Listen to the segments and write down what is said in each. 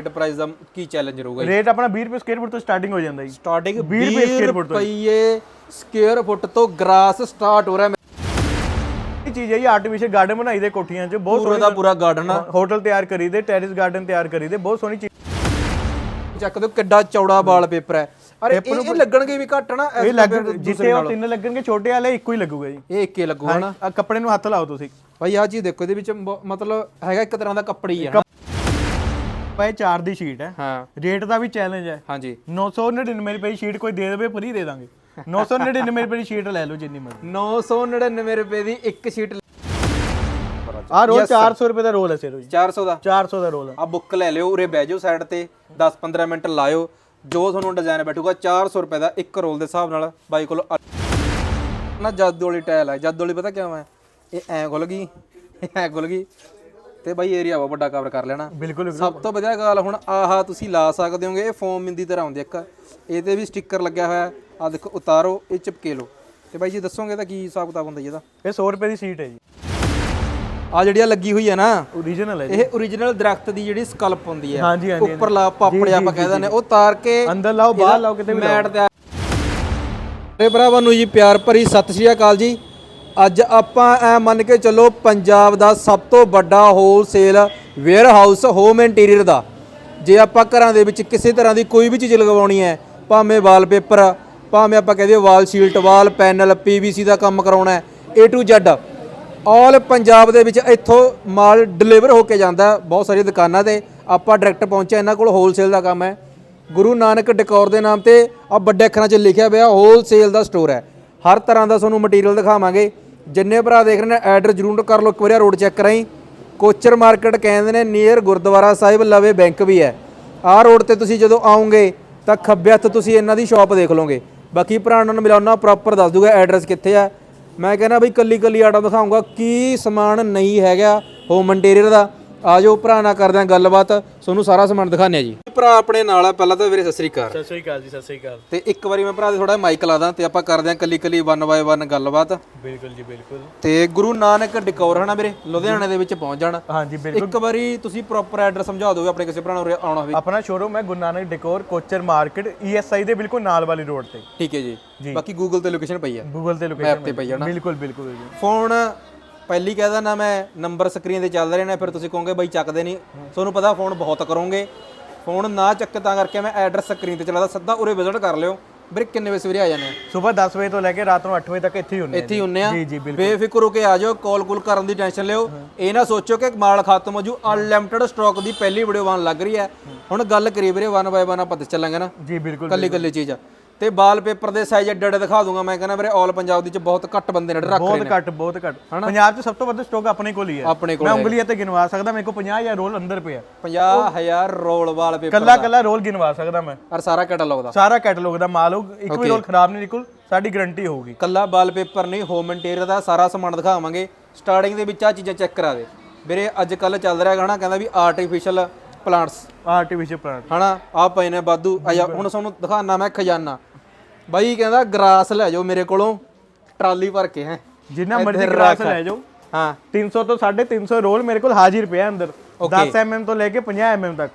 Rate price ਦਾ ਕੀ challenge ਰਹੂਗਾ ਰੇਟ ਆਪਣਾ 20 ਰੁਪਏ ਸਕੁਅਰ ਫੁੱਟ ਤੋਂ ਸਟਾਰਟਿੰਗ ਹੋ ਜਾਂਦਾ ਜੀ। ਸਟਾਰਟਿੰਗ 20 20 ਰੁਪਏ ਤੋਂ ਸਕੁਅਰ ਫੁੱਟ ਤੋਂ ਗ੍ਰਾਸ ਸਟਾਰਟ ਹੋ ਰਿਹਾ ਹੈ। ਇਹ ਚੀਜ਼ ਹੈ ਜੀ ਆਰਟੀਫੀਸ਼ੀਅਲ ਗਾਰਡਨ ਬਣਾਈ ਦੇ ਕੋਠੀਆਂ 'ਚ ਬਹੁਤ ਪੂਰੇ ਦਾ ਪੂਰਾ ਗਾਰਡਨ ਆ। ਹੋਟਲ ਤਿਆਰ ਕਰੀ ਦੇ ਟੈਰਿਸ ਗਾਰਡਨ ਤਿਆਰ ਕਰੀ ਦੇ ਬਹੁਤ ਸੋਹਣੀ ਚੀਜ਼। ਚੱਕ ਦਿਓ ਕਿੱਡਾ ਚੌੜਾ ਵਾਲ ਪੇਪਰ ਹੈ। ਅਰੇ ਇਹ ਇਹ ਲੱਗਣਗੇ ਵੀ ਘੱਟ ਨਾ ਇਹ ਲੱਗ ਜਿੱਥੇ ਉਹ ਤਿੰਨ ਲੱਗਣਗੇ ਛੋਟੇ ਵਾਲੇ ਇੱਕੋ ਹੀ ਲੱਗੂਗਾ ਜੀ। ਇਹ ਇੱਕੇ ਲੱਗੂਗਾ ਨਾ ਕੱਪੜੇ ਨੂੰ ਹੱਥ ਲਾਓ ਤੁਸੀਂ। ਭਾਈ ਆ ਚੀਜ਼ ਦੇਖੋ ਇਹਦੇ ਵਿੱਚ ਮਤਲਬ ਹੈਗਾ ਇੱਕ ਤਰ੍ਹਾਂ ਦਾ ਕੱਪੜੀ ਆ ਪਏ ਚਾਰ ਦੀ ਸ਼ੀਟ ਹੈ। ਹਾਂ। ਰੇਟ ਦਾ ਵੀ ਚੈਲੰਜ ਹੈ। ਹਾਂਜੀ। 999 ਰੁਪਏ ਦੀ ਸ਼ੀਟ ਕੋਈ ਦੇ ਦੇਵੇ ਫਰੀ ਦੇ ਦਾਂਗੇ। 999 ਰੁਪਏ ਦੀ ਸ਼ੀਟ ਲੈ ਲਓ ਜਿੰਨੀ ਮਰਜ਼ੀ। 999 ਰੁਪਏ ਦੀ ਇੱਕ ਸ਼ੀਟ ਆ ਰੋਲ 400 ਰੁਪਏ ਦਾ ਰੋਲ ਹੈ ਸਿਰੋ ਜੀ। 400 ਦਾ। 400 ਦਾ ਰੋਲ ਹੈ। ਆ ਬੁੱਕ ਲੈ ਲਿਓ ਉਰੇ ਬਹਿ ਜਾਓ ਸਾਈਡ ਤੇ 10-15 ਮਿੰਟ ਲਾਇਓ। ਜੋ ਤੁਹਾਨੂੰ ਡਿਜ਼ਾਈਨ ਬੈਠੂਗਾ 400 ਰੁਪਏ ਦਾ ਇੱਕ ਰੋਲ ਦੇ ਹਿਸਾਬ ਨਾਲ ਬਾਈ ਕੋਲ ਨਾ ਜਾਦੂ ਵਾਲੀ ਟਾਇਲ ਹੈ ਜਾਦੂ ਵਾਲੀ ਪਤਾ ਕਿਉਂ ਹੈ ਇਹ ਐ ਖੁੱਲ ਗਈ ਇਹ ਐ ਖੁੱਲ ਗਈ। ਤੇ ਬਾਈ ਏਰੀਆ ਬਹੁਤ ਵੱਡਾ ਕਵਰ ਕਰ ਲੈਣਾ। ਬਿਲਕੁਲ ਸਭ ਤੋਂ ਵਧੀਆ ਗੱਲ ਹੁਣ ਆਹਾ ਤੁਸੀਂ ਲਾ ਸਕਦੇ ਹੋਗੇ ਇਹ ਫੋਮ ਦੀ ਤਰ੍ਹਾਂ ਹੁੰਦੀ ਇੱਕ। ਇਹਦੇ ਵੀ ਸਟicker ਲੱਗਿਆ ਹੋਇਆ ਆ ਦੇਖੋ ਉਤਾਰੋ ਇਹ ਚਿਪਕੇ ਲਓ। ਤੇ ਬਾਈ ਜੀ ਦੱਸੋਗੇ ਤਾਂ ਕੀ ਹਿਸਾਬ ਕਿਤਾਬ ਹੁੰਦਾ ਜੀ ਇਹਦਾ? ਇਹ 100 ਰੁਪਏ ਦੀ ਸ਼ੀਟ ਹੈ ਜੀ। ਆ ਜਿਹੜੀ ਆ ਲੱਗੀ ਹੋਈ ਹੈ ਨਾ ਓਰੀਜਨਲ ਹੈ ਜੀ। ਇਹ origignal ਦਰਖਤ ਦੀ ਜਿਹੜੀ ਸਕਲਪ ਹੁੰਦੀ ਹੈ ਹਾਂਜੀ ਹਾਂਜੀ ਉੱਪਰ ਲਾ ਪਾਪੜੇ ਆਪਾਂ ਕਹਿ ਦਿੰਦੇ ਉਹ ਤਾਰ ਕੇ ਅੰਦਰ ਲਾਓ ਬਾਹਰ ਲਾਓ ਕਿਤੇ ਵੀ ਮੈਟ ਤੇ ਤੇ ਭਰਾਵਾਂ ਨੂੰ ਜੀ ਪਿਆਰ ਭਰੀ ਸਤਿ ਸ਼੍ਰੀ ਅਕਾਲ ਜੀ। ਅੱਜ ਆਪਾਂ ਐ ਮੰਨ ਕੇ ਚੱਲੋ ਪੰਜਾਬ ਦਾ ਸਭ ਤੋਂ ਵੱਡਾ wholesale warehouse home interior ਦਾ। ਜੇ ਆਪਾਂ ਘਰਾਂ ਦੇ ਵਿੱਚ ਕਿਸੇ ਤਰ੍ਹਾਂ ਦੀ ਕੋਈ ਵੀ ਚੀਜ਼ ਲਗਵਾਉਣੀ ਹੈ, ਭਾਵੇਂ ਵਾਲਪੇਪਰ ਭਾਵੇਂ ਆਪਾਂ ਕਹਦੇ wall shield wall panel PVC ਦਾ ਕੰਮ ਕਰਾਉਣਾ ਹੈ, A to Z all Punjab ਦੇ ਵਿੱਚ ਇੱਥੋਂ ਮਾਲ ਡਿਲੀਵਰ ਹੋ ਕੇ ਜਾਂਦਾ ਬਹੁਤ ਸਾਰੀਆਂ ਦੁਕਾਨਾਂ ਤੇ। ਆਪਾਂ ਡਾਇਰੈਕਟ ਪਹੁੰਚਿਆ ਇਹਨਾਂ ਕੋਲ ਹੋਲਸੇਲ ਦਾ ਕੰਮ ਹੈ। ਗੁਰੂ ਨਾਨਕ ਡੈਕੋਰ ਦੇ ਨਾਮ ਤੇ ਆ ਵੱਡੇ ਅੱਖਰਾਂ 'ਚ ਲਿਖਿਆ ਹੋਇਆ ਹੋਲਸੇਲ ਦਾ ਸਟੋਰ ਹੈ। ਹਰ ਤਰ੍ਹਾਂ ਦਾ ਤੁਹਾਨੂੰ ਮਟੀਰੀਅਲ ਦਿਖਾਵਾਂਗੇ। ਜਿੰਨੇ ਭਰਾ ਦੇਖ ਰਹੇ ਨੇ ਐਡਰ ਜ਼ਰੂਰ ਕਰ ਲਓ, ਇੱਕ ਵਾਰੀ ਰੋਡ ਚੈੱਕ ਕਰਾਈ। ਕੋਚਰ ਮਾਰਕੀਟ ਕਹਿੰਦੇ ਨੇ ਨੀਅਰ ਗੁਰਦੁਆਰਾ ਸਾਹਿਬ ਲਵੇ ਬੈਂਕ ਵੀ ਹੈ। ਆਹ ਰੋਡ ਤੇ ਤੁਸੀਂ ਜਦੋਂ ਆਓਗੇ ਤਾਂ ਖੱਬੇ ਹੱਥ ਤੁਸੀਂ ਇਹਨਾਂ ਦੀ ਸ਼ਾਪ ਦੇਖ ਲਓਗੇ। ਬਾਕੀ ਭਰਾਵਾਂ ਨੂੰ ਮਿਲਾਉਣਾ ਪ੍ਰੋਪਰ ਦੱਸ ਦੂਗਾ ਐਡਰੈਸ ਕਿੱਥੇ ਆ। ਮੈਂ ਕਹਿੰਦਾ ਬਈ ਕੱਲੀ ਕੱਲੀ ਆਟਾ ਦਿਖਾਉਂਗਾ ਕੀ ਸਮਾਨ ਨਹੀਂ ਹੈਗਾ ਹੋਮ ਮਟੀਰੀਅਲ ਦਾ। ਆਜੋ ਭਰਾ ਨਾਲ ਕਰਦੇ ਆ ਗੱਲਬਾਤ ਤੁਹਾਨੂੰ ਸਾਰਾ ਸਮਾਨ ਦਿਖਾਉਂਦੇ ਆ ਜੀ। ਭਰਾ ਆਪਣੇ ਨਾਲ ਆ ਪਹਿਲਾਂ ਤਾਂ ਵੀਰੇ ਸਤਿ ਸ੍ਰੀ ਅਕਾਲ। ਸਤਿ ਸ੍ਰੀ ਅਕਾਲ ਜੀ ਸਤਿ ਸ੍ਰੀ ਅਕਾਲ। ਤੇ ਇੱਕ ਵਾਰੀ ਮੈਂ ਭਰਾ ਦੇ ਥੋੜਾ ਮਾਈਕ ਲਾ ਦਾਂ ਤੇ ਆਪਾਂ ਕਰਦੇ ਆ ਕੱਲੀ ਕੱਲੀ ਵਨ ਬਾਏ ਵਨ ਗੱਲਬਾਤ। ਬਿਲਕੁਲ ਜੀ ਬਿਲਕੁਲ। ਤੇ ਗੁਰੂ ਨਾਨਕ ਡਿਕੋਰ ਹਨਾ ਵੀਰੇ ਲੁਧਿਆਣੇ ਦੇ ਵਿੱਚ ਪਹੁੰਚ ਜਾਣ। ਹਾਂਜੀ ਬਿਲਕੁਲ। ਇੱਕ ਵਾਰੀ ਤੁਸੀਂ ਪ੍ਰੋਪਰ ਐਡਰੈਸ ਸਮਝਾ ਦਿਓਗੇ ਆਪਣੇ ਕਿਸੇ ਭਰਾ ਨੂੰ ਆਉਣਾ ਹੋਵੇ। ਆਪਣਾ ਸ਼ੋਰੂਮ ਹੈ Guru Nanak decor Kochar market ESI ਦੇ ਬਿਲਕੁਲ ਨਾਲ ਵਾਲੀ ਰੋਡ ਤੇ। ਠੀਕ ਹੈ ਜੀ। ਬਾਕੀ ਗੂਗਲ ਤੇ ਲੋਕੇਸ਼ਨ ਪਈ ਆ। ਗੂਗਲ ਤੇ ਮੈਪ ਲੋਕੇਸ਼ਨ ਤੇ ਪਈ ਆ ਨਾ। ਬਿਲਕੁਲ ਬਿਲਕੁਲ ਜੀ। ਫੋਨ ਪਹਿਲੀ ਕਹਿਦਾ ਨਾ ਮੈਂ ਨੰਬਰ ਸਕਰੀਨ ਤੇ ਚੱਲ ਰਹੇ ਨੇ ਫਿਰ ਤੁਸੀਂ ਕਹੋਗੇ ਬਾਈ ਚੱਕਦੇ ਨਹੀਂ। ਤੁਹਾਨੂੰ ਪਤਾ ਫੋਨ ਬਹੁਤ ਕਰੋਗੇ। ਫੋਨ ਨਾ ਚੱਕ ਤਾਂ ਕਰਕੇ ਮੈਂ ਐਡਰੈਸ ਸਕਰੀਨ ਤੇ ਚਲਾਦਾ ਸਿੱਧਾ ਉਰੇ ਵਿਜ਼ਿਟ ਕਰ ਲਿਓ। ਵੀਰੇ ਕਿੰਨੇ ਵਜੇ ਸਵੇਰੇ ਆ ਜਾਂਦੇ ਆ ਸਵੇਰ 10 ਵਜੇ ਤੋਂ ਲੈ ਕੇ ਰਾਤ ਨੂੰ 8 ਵਜੇ ਤੱਕ ਇੱਥੇ ਹੀ ਹੁੰਦੇ ਇੱਥੇ ਹੀ ਹੁੰਨੇ ਆ। ਜੀ ਜੀ ਬਿਲਕੁਲ। ਬੇਫਿਕਰ ਹੋ ਕੇ ਆ ਜਾਓ ਕਾਲ ਕੁਲ ਕਰਨ ਦੀ ਟੈਨਸ਼ਨ ਲਿਓ। ਇਹ ਨਾ ਸੋਚੋ ਕਿ ਮਾਲ ਖਤਮ ਹੋ ਜੂ ਅਨਲਿਮਟਿਡ ਸਟਾਕ ਦੀ ਪਹਿਲੀ ਵੀਡੀਓ ਬਣ ਲੱਗ ਰਹੀ ਹੈ। ਹੁਣ ਗੱਲ ਕਰੀ ਵੀਰੇ ਵਨ ਬਾਏ ਵਨ ਆਪਾਂ ਤੇ ਚੱਲਾਂਗੇ ਨਾ। ਜੀ ਬਿਲਕੁਲ ਕੱਲੀ ਕੱਲੀ ਚੀਜ਼ ਆ। ਤੇ ਵਾਲਪੇਪਰ ਦੇ ਸਾਈਜ਼ ਐਡੇ ਐਡੇ ਦਿਖਾ ਦੂੰਗਾ। ਮੈਂ ਕਹਿੰਦਾ ਵੀਰੇ ਆਲ ਪੰਜਾਬ ਦੇ ਚ ਬਹੁਤ ਘੱਟ ਬੰਦੇ ਨੇ ਰੱਖ ਰਹੇ ਬਹੁਤ ਨੇ। ਘੱਟ ਬਹੁਤ ਘੱਟ। ਪੰਜਾਬ 'ਚ ਸਭ ਤੋਂ ਵੱਧ ਸਟਾਕ ਆਪਣੇ ਕੋਲ ਹੀ ਹੈ। ਆਪਣੇ ਕੋਲ ਮੈਂ ਉਂਗਲੀਆਂ ਤੇ ਗਿਣਵਾ ਸਕਦਾ ਮੇਰੇ ਕੋਲ 50000 ਰੋਲ ਅੰਦਰ ਪਿਆ। 50000 ਰੋਲ ਵਾਲਪੇਪਰ ਕੱਲਾ ਕੱਲਾ ਰੋਲ ਗਿਣਵਾ ਸਕਦਾ ਮੈਂ। ਔਰ ਸਾਰਾ ਕੈਟਲੌਗ ਦਾ। ਸਾਰਾ ਕੈਟਲੌਗ ਦਾ ਮਾਲ ਹੋਊ ਇੱਕ ਵੀ ਰੋਲ ਖਰਾਬ ਨਹੀਂ ਨਿਕਲ ਸਾਡੀ ਗਾਰੰਟੀ ਹੋਊਗੀ। ਕੱਲਾ ਵਾਲਪੇਪਰ ਨਹੀਂ ਹੋਮ ਇੰਟੀਰੀਅਰ ਦਾ ਸਾਰਾ ਸਮਾਨ ਦਿਖਾਵਾਂਗੇ। ਸਟਾਰਟਿੰਗ ਦੇ ਵਿੱਚ ਆ ਚੀਜ਼ਾਂ ਚੈੱਕ ਕਰਾ ਦੇ। ਵੀਰੇ ਅੱਜ ਕੱਲ ਚੱਲ ਰਿਹਾ ਗਾਣਾ ਕਹਿੰਦਾ ਵੀ ਆਰਟੀਫੀਸ਼ੀਅਲ ਪਲਾਂਟਸ ਆਰਟੀਫੀਸ਼ੀਅਲ ਪਲਾਂਟ ਹਨਾ? ਆ ਪਏ ਨੇ ਬਾਦੂ ਆਇਆ ਹੁਣ ਤੁਹਾਨੂੰ ਦਿਖਾਣਾ ਮੈਂ ਖਜ਼ਾਨਾ। ਬਾਈ ਕਹਿੰਦਾ ਗਰਾਸ ਲੈ ਜਾਓ ਮੇਰੇ ਕੋਲੋਂ ਟਰਾਲੀ ਭਰ ਕੇ ਹੈ। ਜਿੰਨਾ ਮਰਜ਼ੀ ਗਲਾਸ ਲੈ ਜਾਓ। ਹਾਂ। 300 ਤੋਂ 350 ਰੋਲ ਮੇਰੇ ਕੋਲ ਹਾਜ਼ਰ ਪਿਆ ਅੰਦਰ। 10 mm ਤੋਂ ਲੈ ਕੇ 50 mm ਤੱਕ।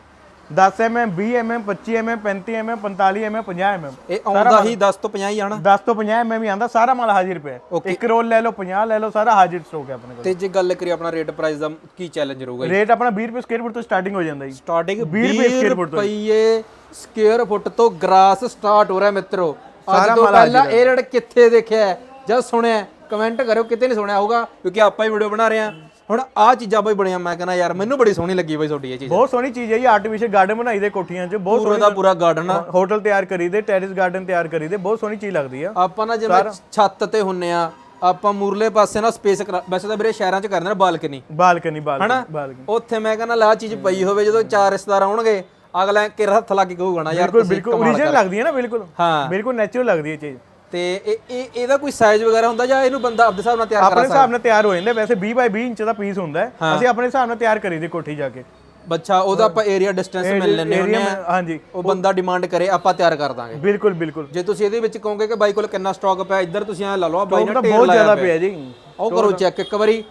10 mm 20 mm 25 mm 35 mm 45 mm 50 mm ਇਹ ਆਉਂਦਾ ਹੀ 10 ਤੋਂ 50 ਹੀ ਆਣਾ। 10 ਤੋਂ 50 mm ਵੀ ਆਂਦਾ ਸਾਰਾ ਮਾਲ ਹਾਜ਼ਰ ਪਿਆ। ਇੱਕ ਰੋਲ ਲੈ ਲਓ 50 ਲੈ ਲਓ ਸਾਰਾ ਹਾਜ਼ਰ ਸਟਾਕ ਹੈ ਆਪਣੇ ਕੋਲ। ਤੇ ਜੇ ਗੱਲ ਕਰੀ ਆਪਣਾ ਰੇਟ ਪ੍ਰਾਈਸ ਦਾ ਕੀ ਚੈਲੰਜ ਰਹੂਗਾ ਰੇਟ ਆਪਣਾ 20 ਰੁਪਏ ਸਕੁਅਰ ਫੁੱਟ ਤੋਂ ਸਟਾਰਟਿੰਗ ਹੋ ਜਾਂਦਾ ਜੀ। ਸਟਾਰਟਿੰਗ 20 ਰੁਪਏ ਤੋਂ। ਰੁਪਏ ਸਕੁਅਰ ਫੁੱਟ ਤੋਂ ਗ੍ਰਾਸ ਸਟਾਰਟ ਹੋ ਰਿਹਾ ਮਿੱਤਰੋ। ਸਾਰਾ ਮਾਲ ਪਹਿਲਾਂ ਇਹ ਰੇਟ ਕਿੱਥੇ ਦੇਖਿਆ ਹੈ? ਜਾਂ ਸੁਣਿਆ ਕਮੈਂਟ ਕਰਿਓ ਕਿਤੇ ਨਹੀਂ ਸੁਣਿਆ ਹੋਊਗਾ ਕਿਉਂਕਿ ਆਪਾਂ ਹੀ ਵੀਡੀਓ ਬਣਾ ਰਹੇ ਹਾਂ। ਹੁਣ ਆਹ ਚੀਜ਼ਾਂ ਬਈ ਬਣੀਆਂ ਮੈਂ ਕਹਿੰਦਾ ਯਾਰ ਮੈਨੂੰ ਬੜੀ ਸੋਹਣੀ ਲੱਗੀ ਬਈ ਤੁਹਾਡੀ ਇਹ ਚੀਜ਼। ਬਹੁਤ ਸੋਹਣੀ ਚੀਜ਼ ਹੈ ਜੀ ਆਰਟੀਫੀਸ਼ੀਅਲ ਗਾਰਡਨ ਬਣਾਈ ਦੇ ਕੋਠੀਆਂ 'ਚ ਬਹੁਤ ਪੂਰਾ ਦਾ ਪੂਰਾ ਗਾਰਡਨ ਆ। ਹੋਟਲ ਤਿਆਰ ਕਰੀ ਦੇ ਟੈਰਿਸ ਗਾਰਡਨ ਤਿਆਰ ਕਰੀ ਦੇ ਬਹੁਤ ਸੋਹਣੀ ਚੀਜ਼ ਲੱਗਦੀ ਆ। ਆਪਾਂ ਨਾ ਜਿਵੇਂ ਛੱਤ ਤੇ ਹੁੰਨੇ ਆ ਆਪਾਂ ਮੂਰਲੇ ਪਾਸੇ ਨਾ ਸਪੇਸ ਵੈਸੇ ਤਾਂ ਵੀਰੇ ਸ਼ਹਿਰਾਂ 'ਚ ਕਰਦੇ ਨੇ ਬਾਲਕਨੀ। Balcony balcony balcony. ਉੱਥੇ ਮੈਂ ਕਹਿੰਦਾ ਲਾ ਚੀਜ਼ ਪਈ ਹੋਵੇ ਜਦੋਂ ਚਾਰ ਰਿਸ਼ਤੇਦਾਰ ਆਉਣਗੇ ਅਗਲਾ ਕਿਰ ਹੱਥ ਲਾ ਕੇ ਕਹੂਗਾ ਨਾ ਯਾਰ ਬਿਲਕੁਲ ਤੁਸੀਂ ਬਿਲਕੁਲ। ਓਰੀਜਨਲ ਲੱਗਦੀ ਹੈ ਨਾ ਬਿਲਕੁਲ। ਹਾਂ। ਬਿਲਕੁਲ ਨੈਚੁਰਲ ਲੱਗਦੀ ਹੈ ਚੀਜ਼। ਤੇ ਇਹ ਇਹ ਇਹਦਾ ਕੋਈ ਸਾਈਜ਼ ਵਗੈਰਾ ਹੁੰਦਾ ਜਾਂ ਇਹਨੂੰ ਬੰਦਾ ਆਪਦੇ ਹਿਸਾਬ ਨਾਲ ਤਿਆਰ ਆਪਣੇ ਕਰਾ ਹਿਸਾਬ ਨਾਲ ਤਿਆਰ ਹੋ ਜਾਂਦਾ ਵੈਸੇ 20 ਬਾਈ 20 ਇੰਚ ਦਾ ਪੀਸ ਹੁੰਦਾ ਹੈ। ਅਸੀਂ ਆਪਣੇ ਹਿਸਾਬ ਨਾਲ ਤਿਆਰ ਕਰੀ ਦੀ ਕੋਠੀ ਜਾ ਕੇ। ਬੱਚਾ ਉਹਦਾ ਆਪਾਂ ਏਰੀਆ ਡਿਸਟੈਂਸ ਮਿਲ ਲੈਣੇ ਹੁੰਦੇ ਆ ਹਾਂਜੀ। ਉਹ ਬੰਦਾ ਡਿਮਾਂਡ ਕਰੇ ਆਪਾਂ ਤਿਆਰ ਕਰ ਦਾਂਗੇ। ਬਿਲਕੁਲ ਬਿਲਕੁਲ। ਜੇ ਤੁਸੀਂ ਇਹਦੇ ਵਿੱਚ ਕਹੋਗੇ ਕਿ ਬਾਈ ਕੋਲ ਕਿੰਨਾ ਸਟਾਕ ਪਿਆ ਇੱਧਰ ਤੁਸੀਂ ਐ ਲਾ ਲਓ ਬਾਈ ਨੇ ਢੇਰ ਬਹੁਤ ਲਾਇਆ ਜ਼ਿਆਦਾ ਪਿਆ। ਪਿਆ ਜੀ। ਉਹ ਕਰੋ ਚੈੱਕ ਇੱਕ ਵਾਰੀ।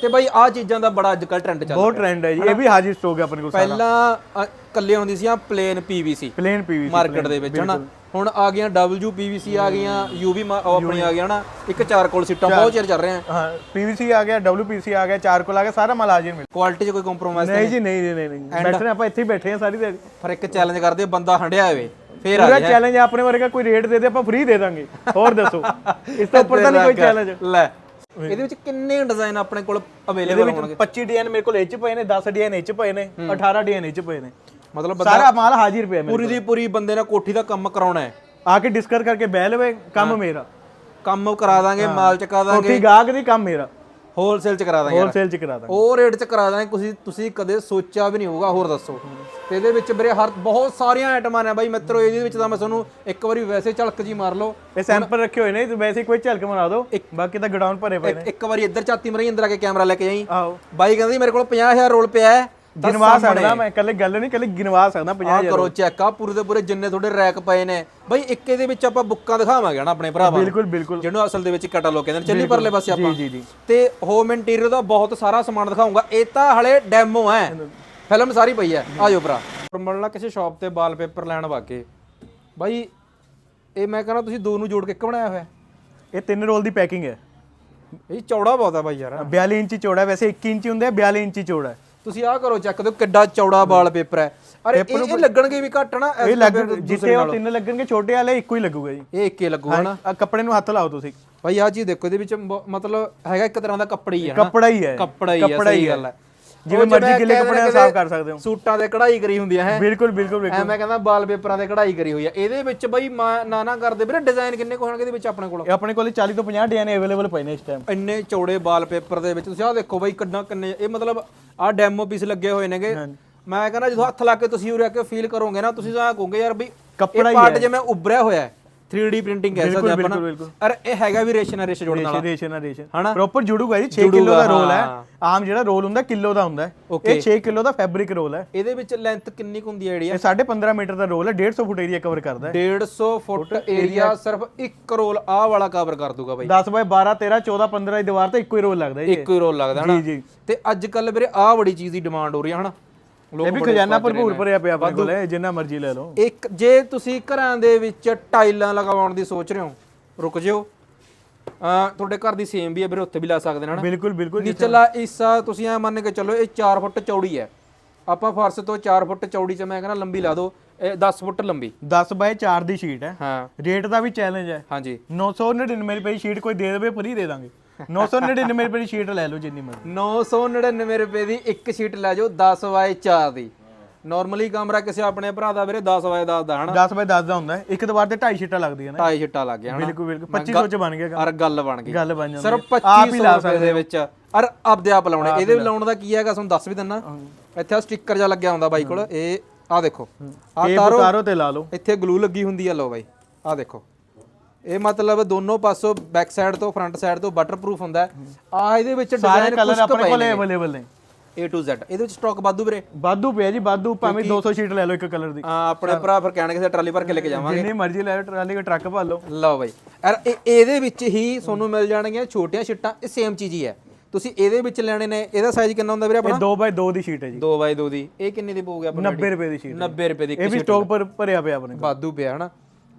ਤੇ ਬਾਈ ਆ ਚੀਜ਼ਾਂ ਦਾ ਬੜਾ ਅੱਜ ਕੱਲ ਟ੍ਰੈਂਡ ਚੱਲ ਬਹੁਤ ਟ੍ਰੈਂਡ ਹੈ ਜੀ। ਇਹ ਵੀ ਹਾਜ਼ਰ ਸਟਾਕ ਹੈ ਆਪਣੇ ਕੋਲ ਪਹਿਲਾਂ ਕੱਲੇ ਆਉਂਦੀ ਸੀ ਆ plain PVC plain PVC market ਦੇ ਵਿੱਚ ਹਨਾ? ਹੁਣ ਆ ਗਈਆਂ WPVC ਆ ਗਈਆਂ ਉਹ ਆਪਣੀ ਆ ਗਈਆਂ ਹਨਾ? ਇੱਕ ਚਾਰਕੋਲ ਸੀਟਾਂ ਬਹੁਤ ਚਿਰ ਚੱਲ ਰਹੇ। ਆ ਹਾਂ ਪੀਵੀਸੀ ਆ ਗਿਆ ਡਬਲਯੂਪੀਸੀ ਆ ਗਿਆ ਚਾਰਕੋਲ ਆ ਗਿਆ ਸਾਰਾ ਮਾਲ ਹਾਜ਼ਰ ਮਿਲ ਕੁਆਲਿਟੀ 'ਚ ਕੋਈ ਕੰਪਰੋਮਾਈਜ਼ ਨਹੀਂ ਜੀ ਨਹੀਂ ਨਹੀਂ ਨਹੀਂ। ਬੈਠੇ ਨੇ ਆਪਾਂ ਇੱਥੇ ਹੀ ਬੈਠੇ ਆ ਸਾਰੀ ਦਿਹਾੜੀ। ਪਰ ਇੱਕ ਚੈਲੰਜ ਕਰਦੇ ਬੰਦਾ ਹੰਡਿਆ ਹੋਵੇ ਫੇਰ ਆ ਪੂਰਾ ਚੈਲੰਜ ਆਪਣੇ ਵਰਗਾ ਕੋਈ ਰੇਟ ਦੇ ਦੇ ਆਪਾਂ ਫ੍ਰੀ ਦੇ ਦਾਂਗੇ। ਹੋਰ ਦੱਸੋ। ਇਸ ਤੋਂ ਉੱਪਰ ਤਾਂ ਨਹੀਂ ਕੋਈ ਚੈਲੰਜ ਲੈ ਇਹਦੇ ਵਿੱਚ ਕਿੰਨੇ ਡਿਜ਼ਾਈਨ ਆਪਣੇ ਕੋਲ ਅਵੇਲੇਬਲ ਹੋਣਗੇ? 25 ਡਿਜ਼ਾਈਨ ਮੇਰੇ ਕੋਲ ਇਹ ਚ ਪਏ ਨੇ 10 ਡਿਜ਼ਾਈਨ ਇਹ ਚ ਪਏ ਨੇ 18 ਡਿਜ਼ਾਈਨ ਇਹ ਚ ਪਏ ਨੇ। ਮਤਲਬ ਸਾਰਾ ਮਾਲ ਹਾਜ਼ਰ ਪਿਆ ਮੇਰੇ ਪੂਰੀ ਦੀ ਪੂਰੀ ਬੰਦੇ ਨਾਲ ਕੋਠੀ ਦਾ ਕੰਮ ਕਰਾਉਣਾ ਹੈ। ਆ ਕੇ ਡਿਸਕਸ ਕਰਕੇ ਬਹਿ ਲਵੇ ਕੰਮ ਮੇਰਾ। ਕੰਮ ਕਰਾ ਦਾਂਗੇ ਮਾਲ ਚਕਾ ਦਾਂਗੇ। ਕੋਠੀ ਗਾਹਕ ਦੀ ਕੰਮ ਮੇਰਾ। ਹੋਲਸੇਲ ਚ ਕਰਾ ਦਾਂਗੇ ਹੋਲਸੇਲ ਚ ਕਰਾ ਦਾਂਗੇ। ਉਹ ਰੇਟ ਚ ਕਰਾ ਦਾਂਗੇ ਤੁਸੀਂ ਤੁਸੀਂ ਕਦੇ ਸੋਚਿਆ ਵੀ ਨਹੀਂ ਹੋਊਗਾ ਹੋਰ ਦੱਸੋ। ਤੇ ਇਹਦੇ ਵਿੱਚ ਵੀਰੇ ਹਰ ਬਹੁਤ ਸਾਰੀਆਂ ਆਈਟਮਾਂ ਨੇ ਬਾਈ ਮਿੱਤਰੋ ਇਹਦੇ ਵਿੱਚ ਤਾਂ ਮੈਂ ਤੁਹਾਨੂੰ ਇੱਕ ਵਾਰੀ ਵੈਸੇ ਝਲਕ ਜੀ ਮਾਰ ਲਓ। ਇਹ ਸੈਂਪਲ ਰੱਖੇ ਹੋਏ ਨੇ ਤੇ ਵੈਸੇ ਕੋਈ ਝਲਕ ਬਣਾ ਦਿਓ। ਬਾਕੀ ਤਾਂ ਗਡਾਊਨ ਭਰੇ ਪਏ ਨੇ। ਇੱਕ ਵਾਰੀ ਇੱਧਰ ਝਾਤੀ ਮਰਾਈ ਅੰਦਰ ਆ ਕੇ ਕੈਮਰਾ ਲੈ ਕੇ ਜਾਈ। ਆਓ ਬਾਈ ਕਹਿੰਦੀ ਮੇਰੇ ਕੋਲ 50000 ਰੋਲ ਪਿਆ ਹੈ। ਤਾਂ ਗਿਣਵਾ ਸਕਦਾ ਮੈਂ ਕੱਲੇ ਗੱਲ ਨਹੀਂ ਕੱਲੇ ਗਿਣਵਾ ਸਕਦਾ 50 ਆਹ ਕਰੋ ਚੈੱਕ ਆ ਪੂਰੇ ਦੇ ਪੂਰੇ ਜਿੰਨੇ ਤੁਹਾਡੇ ਰੈਕ ਪਏ ਨੇ। ਬਾਈ ਇੱਕ ਇਹਦੇ ਵਿੱਚ ਆਪਾਂ ਬੁੱਕਾਂ ਦਿਖਾਵਾਂਗੇ ਨਾ ਆਪਣੇ ਭਰਾਵਾਂ ਬਿਲਕੁਲ ਬਿਲਕੁਲ। ਜਿਹਨੂੰ ਅਸਲ ਦੇ ਵਿੱਚ ਕੈਟਾਲੌਗ ਕਹਿੰਦੇ ਨੇ। ਚੱਲੀ ਪਰਲੇ ਪਾਸੇ ਆਪਾਂ। ਜੀ ਜੀ। ਤੇ ਹੋਮ ਇੰਟੀਰੀਅਰ ਦਾ ਬਹੁਤ ਸਾਰਾ ਸਮਾਨ ਦਿਖਾਉਂਗਾ। ਇਹ ਤਾਂ ਹਲੇ ਡੈਮੋ ਹੈ। ਫਿਲਮ ਸਾਰੀ ਪਈ ਹੈ। ਆਜੋ ਭਰਾ। ਮਿਲਣਾ ਕਿਸੇ ਸ਼ਾਪ ਤੇ ਵਾਲਪੇਪਰ ਲੈਣ ਵਾਗੇ ਬਾਈ ਇਹ ਮੈਂ ਕਹਿੰਦਾ ਤੁਸੀਂ ਦੋ ਨੂੰ ਜੋੜ ਕੇ ਇੱਕ ਬਣਾਇਆ ਹੋਇਆ। ਇਹ ਤਿੰਨ ਰੋਲ ਦੀ ਪੈਕਿੰਗ ਹੈ। ਇਹ ਚੌੜਾ ਬਹੁਤ ਆ ਬਾਈ ਯਾਰ। 42 ਇੰਚੀ ਚੌੜਾ ਵੈਸੇ 21 ਇੰਚੀ ਹੁੰਦਾ ਹੈ 42 ਇੰਚੀ ਚੌੜਾ ਤੁਸੀਂ ਆਹ ਕਰੋ ਚੈੱਕ ਦਿਓ ਕਿੱਡਾ ਚੌੜਾ ਵਾਲਪੇਪਰ ਹੈ। ਅਰੇ ਇਹ ਇਹ ਲੱਗਣਗੇ ਵੀ ਘੱਟ ਨਾ ਇਹ ਲੱਗ ਜਿੱਥੇ ਉਹ ਤਿੰਨ ਲੱਗਣਗੇ ਛੋਟੇ ਵਾਲੇ ਇੱਕੋ ਹੀ ਲੱਗੂਗਾ ਜੀ। ਇਹ ਇੱਕੇ ਲੱਗੂਗਾ ਨਾ ਆ ਕੱਪੜੇ ਨੂੰ ਹੱਥ ਲਾਓ ਤੁਸੀਂ। ਬਾਈ ਆਹ ਚੀਜ਼ ਦੇਖੋ ਇਹਦੇ ਵਿੱਚ ਮਤਲਬ ਹੈਗਾ ਇੱਕ ਤਰ੍ਹਾਂ ਦਾ ਕੱਪੜਾ ਹੀ ਹੈ ਨਾ ਕੱਪੜਾ ਹੀ ਹੈ। ਕੱਪੜਾ ਹੀ ਹੈ ਸਹੀ ਗੱਲ ਹੈ। ਜਿਵੇਂ ਮਰਜ਼ੀ ਗਿੱਲੇ ਕੱਪੜੇ ਨਾਲ ਸਾਫ਼ ਕਰ ਸਕਦੇ ਹੋ। ਸੂਟਾਂ ਤੇ ਕਢਾਈ ਕਰੀ ਹੁੰਦੀ ਹੈ ਹੈਂ। ਬਿਲਕੁਲ ਬਿਲਕੁਲ ਬਿਲਕੁਲ। ਐ ਮੈਂ ਕਹਿੰਦਾ ਵਾਲ ਪੇਪਰਾਂ ਤੇ ਕਢਾਈ ਕਰੀ ਹੋਈ ਆ ਇਹਦੇ ਵਿੱਚ ਬਈ ਨਾ ਨਾ ਕਰਦੇ ਵੀਰੇ ਡਿਜ਼ਾਈਨ ਕਿੰਨੇ ਕੁ ਹੋਣਗੇ ਇਹਦੇ ਵਿੱਚ ਆਪਣੇ ਕੋਲ? ਆਪਣੇ ਕੋਲੇ 40 ਤੋਂ 50 ਡਿਜ਼ਾਈਨ ਅਵੇਲੇਬਲ ਪਏ ਨੇ ਇਸ ਟਾਈਮ ਇੰਨੇ ਚੌੜੇ ਵਾਲ ਪੇਪਰ ਦੇ ਵਿੱਚ। ਤੁਸੀਂ ਆਹ ਦੇਖੋ ਬਈ ਕਿੰਨਾ ਕਿੰਨੇ ਇਹ ਮਤਲਬ ਆਹ ਡੈਮੋ ਪੀਸ ਲੱਗੇ ਹੋਏ ਨੇਗੇ। ਮੈਂ ਕਹਿੰਦਾ ਜਦੋਂ ਹੱਥ ਲਾ ਕੇ ਤੁਸੀਂ ਉਰੇ ਆ ਕੇ ਫੀਲ ਕਰੋਗੇ ਨਾ ਤੁਸੀਂ ਤਾਂ ਕਹੋਗੇ ਯਾਰ ਬਈ ਕੱਪੜਾ ਇਹ ਹੀ ਪਾਰਟ ਜਿਵੇਂ ਉੱਭਰਿਆ ਹੋਇਆ ਹੈ 3D ਪ੍ਰਿੰਟਿੰਗ ਕਹਿ ਸਕਦੇ ਆਪਾਂ ਨਾ। ਅਰ ਇਹ ਹੈਗਾ ਵੀ ਰੇਸ਼ਨ ਰੇਸ਼ ਜੋੜਨ ਵਾਲਾ। ਰੇਸ਼ਨ ਆ ਰੇਸ਼ਨ ਹਨਾ? ਪ੍ਰੋਪਰ ਜੁੜੂਗਾ ਜੀ 6 ਕਿਲੋ ਦਾ ਰੋਲ ਹੈ। ਆਮ ਜਿਹੜਾ ਰੋਲ ਹੁੰਦਾ ਕਿਲੋ ਦਾ ਹੁੰਦਾ ਇਹ 6 ਕਿਲੋ ਦਾ ਫੈਬਰਿਕ ਰੋਲ ਹੈ। ਇਹਦੇ ਵਿੱਚ ਲੈਂਥ ਕਿੰਨੀ ਕੁ ਹੁੰਦੀ ਹੈ ਜਿਹੜੀ ਇਹ 15.5 ਮੀਟਰ ਦਾ ਰੋਲ ਹੈ 150 ਫੁੱਟ ਏਰੀਆ ਕਵਰ ਕਰਦਾ ਹੈ। 150 ਫੁੱਟ ਏਰੀਆ ਸਿਰਫ ਇੱਕ ਰੋਲ ਆਹ ਵਾਲਾ ਕਵਰ ਕਰ ਦੂਗਾ ਬਾਈ। 10 ਬਾਈ 12 13 14 15 ਦੀ ਦੀਵਾਰ ਤੇ ਇੱਕੋ ਹੀ ਰੋਲ ਲੱਗਦਾ ਜੀ। ਇੱਕੋ ਹੀ ਰੋਲ ਲੱਗਦਾ ਹਨਾ? ਜੀ ਜੀ। ਤੇ ਅੱਜ ਕੱਲ ਵੀਰੇ ਆਹ ਬੜੀ ਚੀਜ਼ ਦੀ ਡਿਮਾਂਡ ਹੋ ਰਹੀ ਹੈ ਹਨਾ? ਇਹ ਵੀ ਖਜ਼ਾਨਾ ਭਰਪੂਰ ਭਰਿਆ ਪਿਆ ਆਪਣੇ ਕੋਲੇ ਜਿੰਨਾ ਮਰਜ਼ੀ ਲੈ ਲਓ। ਇੱਕ ਜੇ ਤੁਸੀਂ ਘਰਾਂ ਦੇ ਵਿੱਚ ਟਾਈਲਾਂ ਲਗਾਉਣ ਦੀ ਸੋਚ ਰਹੇ ਹੋ ਰੁਕ ਜਿਓ। ਤੁਹਾਡੇ ਘਰ ਦੀ ਸੇਮ ਵੀ ਹੈ ਵੀਰੇ ਉੱਥੇ ਵੀ ਲਾ ਸਕਦੇ ਨੇ ਹਨਾ? ਬਿਲਕੁਲ ਬਿਲਕੁਲ ਨਿਚਲਾ ਹਿੱਸਾ ਤੁਸੀਂ ਐ ਮੰਨ ਕੇ ਚੱਲੋ ਇਹ 4 ਫੁੱਟ ਚੌੜੀ ਹੈ। ਆਪਾਂ ਫਰਸ਼ ਤੋਂ 4 ਫੁੱਟ ਚੌੜੀ ਚ ਮੈਂ ਕਹਿੰਦਾ ਲੰਬੀ ਲਾ ਦਿਓ ਇਹ 10 ਫੁੱਟ ਲੰਬੀ। 10 ਬਾਈ 4 ਦੀ ਸ਼ੀਟ ਹੈ। ਹਾਂ। ਰੇਟ ਦਾ ਵੀ ਚੈਲੰਜ ਹੈ। ਹਾਂਜੀ। 999 ਰੁਪਏ ਦੀ ਸ਼ੀਟ ਕੋਈ ਦੇ ਦੇਵੇ ਫ੍ਰੀ ਦੇ ਦਾਂਗੇ। 999 ਰੁਪਏ ਦੀ ਸ਼ੀਟ ਲੈ ਲਓ ਜਿੰਨੀ ਮਰਜ਼ੀ। 999 ਰੁਪਏ ਦੀ ਇੱਕ ਸ਼ੀਟ ਲੈ ਜਾਓ 10 ਬਾਏ 4 ਦੀ। ਨਾਰਮਲੀ ਕਮਰਾ ਕਿਸੇ ਆਪਣੇ ਭਰਾ ਦਾ ਵੀਰੇ 10 ਬਾਏ 10 ਦਾ ਹਨਾ? 10 ਬਾਈ 10 ਦਾ ਹੁੰਦਾ ਹੈ। ਇੱਕ ਦੀਵਾਰ ਤੇ 2.5 ਸ਼ੀਟਾਂ ਲੱਗਦੀਆਂ ਨੇ। ਢਾਈ ਸ਼ੀਟਾਂ ਲੱਗ ਗਿਆ ਹਨਾ? ਬਿਲਕੁਲ ਬਿਲਕੁਲ। 2500 ਚ ਬਣ ਗਿਆ ਕੰਮ। ਅਰ ਗੱਲ ਬਣ ਗਈ। ਗੱਲ ਬਣ ਜਾਂਦੀ ਸਿਰਫ ਹੈ। ਆਪ ਹੀ 2500 ਲਾ ਰੁਪਏ ਦੇ ਵਿੱਚ। ਅਰ ਆਪਦੇ ਆਪ ਲਾਉਣੇ। ਇਹਦੇ ਲਾਉਣ ਦਾ ਕੀ ਹੈਗਾ? ਤੁਹਾਨੂੰ ਦੱਸ ਵੀ ਦਿੰਨਾ। ਇੱਥੇ ਆ ਸਟicker ਜਿਹਾ ਲੱਗਿਆ ਹੁੰਦਾ ਬਾਈ ਕੋਲ। ਇਹ ਆ ਦੇਖੋ। ਆ ਤਾਰੋ ਉਤਾਰੋ ਤੇ ਲਾ ਲਓ। ਇੱਥੇ ਗਲੂ ਲੱਗੀ ਹੁੰਦੀ ਆ ਲੋ ਬਾਈ। ਆ ਦੇਖੋ। ਇਹ ਮਤਲਬ ਦੋਨੋਂ ਪਾਸੋਂ ਬੈਕ ਸਾਈਡ ਤੋਂ ਫਰੰਟ ਸਾਈਡ ਤੋਂ ਵਾਟਰਪ੍ਰੂਫ ਹੁੰਦਾ ਆ ਇਹਦੇ ਵਿੱਚ ਸਾਰੇ ਡਿਜ਼ਾਈਨ ਕਲਰ ਆਪਣੇ ਕੋਲੇ ਅਵੇਲੇਬਲ ਨੇ। A to Z ਇਹਦੇ ਵਿੱਚ ਸਟਾਕ ਵਾਧੂ ਵੀਰੇ? ਵਾਧੂ ਪਿਆ ਜੀ ਵਾਧੂ ਭਾਵੇਂ 200 ਸ਼ੀਟ ਲੈ ਲਓ ਇੱਕ ਕਲਰ ਦੀ। ਆ ਆਪਣੇ ਭਰਾ ਫਿਰ ਕਹਿਣਗੇ ਸੇ ਟਰਾਲੀ ਭਰ ਕੇ ਲੈ ਕੇ ਜਾਵਾਂਗੇ। ਜਿੰਨੀ ਮਰਜ਼ੀ ਲੈ ਲਓ ਟਰਾਲੀ ਦਾ ਟਰੱਕ ਭਰ ਲਓ। ਲਓ ਬਾਈ। ਯਾਰ ਇਹ ਇਹਦੇ ਵਿੱਚ ਹੀ ਤੁਹਾਨੂੰ ਮਿਲ ਜਾਣਗੀਆਂ ਛੋਟੀਆਂ ਸ਼ੀਟਾਂ ਇਹ ਸੇਮ ਚੀਜ਼ ਹੀ ਹੈ। ਤੁਸੀਂ ਇਹਦੇ ਵਿੱਚ ਲੈਣੇ ਨੇ ਇਹਦਾ ਸਾਈਜ਼ ਕਿੰਨਾ ਹੁੰਦਾ ਵੀਰੇ ਇਹ ਆਪਣਾ? 2 ਬਾਈ 2 ਦੀ ਸ਼ੀਟ ਹੈ ਜੀ। 2 ਬਾਈ 2 ਦੀ। ਇਹ ਕਿੰਨੇ ਦੀ ਪਊਗੀ ਆਪਣੀ 90 ਰੁਪਏ ਦੀ ਸ਼ੀਟ 90 ਰੁਪਏ ਦੀ ਇਹ ਵੀ ਸਟਾਕ ਪਰ ਭਰਿਆ ਪਿਆ ਆਪਣੇ ਕੋਲ। ਵਾਧੂ ਪਿਆ ਹਨਾ?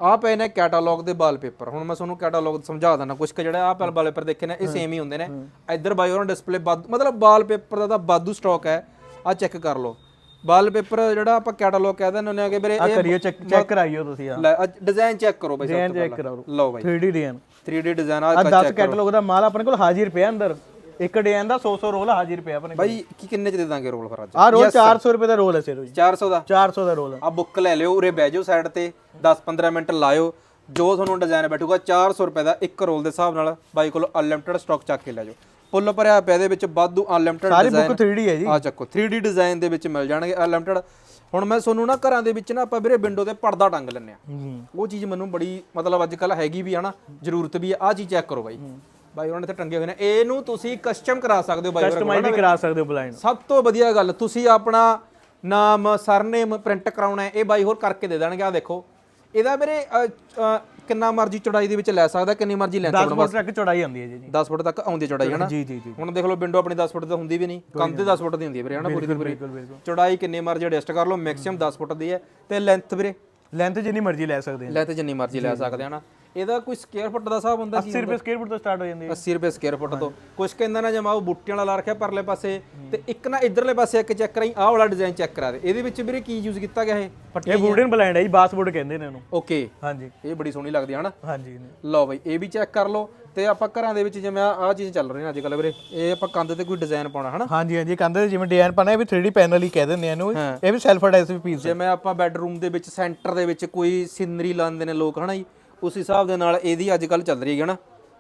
ਆ ਪਏ ਨੇ ਕੈਟਾਲੌਗ ਦੇ ਵਾਲਪੇਪਰ ਹੁਣ ਮੈਂ ਤੁਹਾਨੂੰ ਕੈਟਾਲੌਗ ਸਮਝਾ ਦਿੰਦਾ ਕੁਝ ਕੁ ਜਿਹੜੇ ਆ ਪਰ ਵਾਲਪੇਪਰ ਦੇਖੇ ਨੇ ਇਹ ਸੇਮ ਹੀ ਹੁੰਦੇ ਨੇ। ਇੱਧਰ ਬਾਈ ਉਹਨਾਂ ਡਿਸਪਲੇ ਮਤਲਬ ਵਾਲਪੇਪਰ ਦਾ ਤਾਂ ਵਾਧੂ ਸਟਾਕ ਹੈ। ਆ ਚੈੱਕ ਕਰ ਲਓ। ਵਾਲਪੇਪਰ ਜਿਹੜਾ ਆਪਾਂ ਕੈਟਾਲੌਗ ਕਹਿ ਦਿੰਦੇ ਹੁੰਦੇ ਆ ਕਿ ਵੀਰੇ ਇਹ ਕਰਿਓ ਚੈੱਕ ਚੈੱਕ ਕਰਾਈਓ ਤੁਸੀਂ ਆ ਲੈ ਡਿਜ਼ਾਈਨ ਚੈੱਕ ਕਰੋ ਬਾਈ ਸਭ ਤੋਂ ਚੈੱਕ ਪਹਿਲਾਂ। ਲਓ ਬਾਈ। 3D ਡਿਜ਼ਾਈਨ 3D ਡਿਜ਼ਾਈਨ ਆ ਆ 10 ਕੈਟਲੌਗ ਦਾ ਮਾਲ ਆਪਣੇ ਕੋਲ ਹਾਜ਼ਰ ਪਿਆ ਅੰਦਰ। ਇੱਕ ਡਿਜ਼ਾਈਨ ਦਾ 100 100 ਰੋਲ ਹਾਜ਼ਰ ਪਿਆ ਆਪਣੇ ਕੋਲ। ਬਾਈ ਕੀ ਕਿੰਨੇ ਚ ਦੇ ਦਾਂਗੇ ਰੋਲ ਫਿਰ ਅੱਜ? ਆ ਰੋਲ 400 ਰੁਪਏ ਦਾ ਰੋਲ ਹੈ ਸਿਰੋ ਜੀ। 400 ਦਾ? 400 ਦਾ ਰੋਲ ਆ ਬੁੱਕ ਲੈ ਲਿਓ ਉਰੇ ਬਹਿ ਜਾਓ ਸਾਈਡ ਤੇ 10-15 ਮਿੰਟ ਲਾਇਓ। ਜੋ ਤੁਹਾਨੂੰ ਡਿਜ਼ਾਈਨ ਬੈਠੂਗਾ 400 ਰੁਪਏ ਦਾ ਇੱਕ ਰੋਲ ਦੇ ਹਿਸਾਬ ਨਾਲ ਬਾਈ ਕੋਲ ਅਨਲਿਮਟਿਡ ਸਟਾਕ ਚੱਕ ਕੇ ਲੈ ਜਾਓ। ਪੁੱਲ ਭਰਿਆ ਪਿਆ ਇਹਦੇ ਵਿੱਚ ਵਾਧੂ ਅਨਲਿਮਟਿਡ ਸਾਰੀ ਬੁੱਕ 3D ਹੈ ਜੀ। ਆ ਚੱਕੋ 3D ਡਿਜ਼ਾਈਨ ਦੇ ਵਿੱਚ ਮਿਲ ਜਾਣਗੇ ਅਨਲਿਮਟਿਡ ਹੁਣ ਮੈਂ ਤੁਹਾਨੂੰ ਨਾ ਘਰਾਂ ਦੇ ਵਿੱਚ ਨਾ ਆਪਾਂ ਵੀਰੇ ਵਿੰਡੋ ਤੇ ਪਰਦਾ ਟੰਗ ਲੈਂਦੇ ਆ ਉਹ ਚੀਜ਼ ਮੈਨੂੰ ਬੜੀ ਮਤਲਬ ਅੱਜ ਕੱਲ ਹੈਗੀ ਵੀ ਹਨਾ ਜ਼ਰੂਰਤ ਵੀ ਆ। ਆਹ ਚੀਜ਼ ਚੈੱਕ ਕਰੋ ਬਾਈ। ਬਾਈ ਉਹਨਾਂ ਨੇ ਤੇ ਟੰਗੇ ਹੋਏ ਨੇ। ਇਹਨੂੰ ਤੁਸੀਂ ਕਸਟਮ ਕਰਾ ਸਕਦੇ ਹੋ ਬਾਈ। ਕਸਟਮਾਈਜ਼ ਵੀ ਕਰਾ ਸਕਦੇ ਹੋ ਬਲਾਈਂਡ ਸਭ ਤੋਂ ਵਧੀਆ ਗੱਲ ਤੁਸੀਂ ਆਪਣਾ ਨਾਮ ਸਰਨੇਮ ਪ੍ਰਿੰਟ ਕਰਾਉਣਾ ਹੈ। ਇਹ ਬਾਈ ਹੋਰ ਕਰਕੇ ਦੇ ਦੇਣਗੇ। ਆ ਦੇਖੋ। ਇਹਦਾ ਅ, ਕਿੰਨਾ ਮਰਜ਼ੀ ਚੌੜਾਈ ਦੇ ਵਿੱਚ ਲੈ ਸਕਦਾ ਕਿੰਨੀ ਮਰਜ਼ੀ ਲੈਂਥ 10 ਫੁੱਟ ਤੱਕ ਚੌੜਾਈ ਆਉਂਦੀ ਹੈ ਜੀ 10 ਫੁੱਟ ਤੱਕ ਆਉਂਦੀ ਚੌੜਾਈ ਹਨਾ? ਜੀ ਜੀ ਜੀ। ਹੁਣ ਦੇਖ ਲਓ ਵਿੰਡੋ ਆਪਣੀ 10 ਫੁੱਟ ਤਾਂ ਹੁੰਦੀ ਵੀ ਨਹੀਂ। ਕੰਧ ਤੇ 10 ਫੁੱਟ ਦੀ ਹੁੰਦੀ ਹੈ ਵੀਰੇ ਹਨਾ? ਪੂਰੀ ਦੀ ਪੂਰੀ। ਚੌੜਾਈ ਕਿੰਨੀ ਮਰਜ਼ੀ ਐਡਜਸਟ ਕਰ ਲਓ। ਮੈਕਸਿਮਮ 10 ਫੁੱਟ ਦੀ ਹੈ। ਤੇ ਲੈਂਥ ਵੀਰੇ? ਲੈਂਥ ਜਿੰਨੀ ਮਰਜ਼ੀ ਲੈ ਸਕਦੇ ਹਾਂ। ਲੈਂਥ ਜਿੰਨੀ ਮਰਜ਼ੀ ਲੈ ਸਕਦੇ ਹਨਾ? ਇਹਦਾ ਕੋਈ ਸਕੁਅਰ ਫੁੱਟ ਦਾ ਹਿਸਾਬ ਹੁੰਦਾ ਕੀ 80 ਰੁਪਏ ਸਕੁਅਰ ਫੁੱਟ ਤੋਂ ਸਟਾਰਟ ਹੋ ਜਾਂਦੀ ਹੈ। 80 ਰੁਪਏ ਸਕੁਅਰ ਫੁੱਟ ਤੋਂ। ਕੁਛ ਕਹਿੰਦਾ ਨਾ ਜਮਾ ਉਹ ਬੂਟਿਆਂ ਵਾਲਾ ਲਾ ਰੱਖਿਆ ਪਰਲੇ ਪਾਸੇ। ਤੇ ਇੱਕ ਨਾ ਇਧਰਲੇ ਪਾਸੇ ਇੱਕ ਚੈੱਕ ਕਰਾਈ ਆਹ ਵਾਲਾ ਡਿਜ਼ਾਈਨ ਚੈੱਕ ਕਰਾ ਦੇ। ਇਹਦੇ ਵਿੱਚ ਵੀਰੇ ਕੀ ਯੂਜ਼ ਕੀਤਾ ਗਿਆ ਇਹ? ਇਹ ਵੁਡਨ ਬਲੈਂਡ ਹੈ। ਜੀ ਬਾਸਵੁੱਡ ਕਹਿੰਦੇ ਨੇ ਇਹਨੂੰ। ਓਕੇ ਹਾਂਜੀ। ਇਹ ਬੜੀ ਸੋਹਣੀ ਲੱਗਦੀ ਹੈ ਹਨਾ? ਹਾਂਜੀ। ਲਓ ਬਈ ਇਹ ਵੀ ਚੈੱਕ ਕਰ ਲਓ ਤੇ ਆਪਾਂ ਘਰਾਂ ਦੇ ਵਿੱਚ ਜਿਵੇਂ ਆਹ ਚੀਜ਼ ਚੱਲ ਰਹੀ ਨੇ ਅੱਜ ਕੱਲ ਵੀਰੇ ਇਹ ਆਪਾਂ ਕੰਧ ਤੇ ਕੋਈ ਡਿਜ਼ਾਈਨ ਪਾਉਣਾ ਹਨਾ? ਹਾਂਜੀ ਹਾਂਜੀ ਕਹਿੰਦੇ ਜਿਵੇਂ ਡਿਜ਼ਾਈਨ ਪਾਣਾ ਇਹ ਵੀ 3D ਪੈਨਲ ਹੀ ਕਹਿ ਦਿੰਦੇ ਆ ਇਹਨੂੰ। ਇਹ ਵੀ ਸੈਲਫ ਅਡੈਸਿਵ ਪੀਸ ਜਿਵੇਂ ਆਪਾਂ ਬੈੱਡਰੂਮ ਦੇ ਵਿੱਚ ਸੈਂਟਰ ਦੇ ਵਿੱਚ ਕੋਈ ਸਿਨਰੀ ਲਾਉਂਦੇ ਨੇ ਲੋਕ ਹਨਾ ਜੀ? ਉਸ ਹਿਸਾਬ ਦੇ ਨਾਲ ਇਹਦੀ ਅੱਜ ਕੱਲ ਚੱਲ ਰਹੀ ਹੈ ਨਾ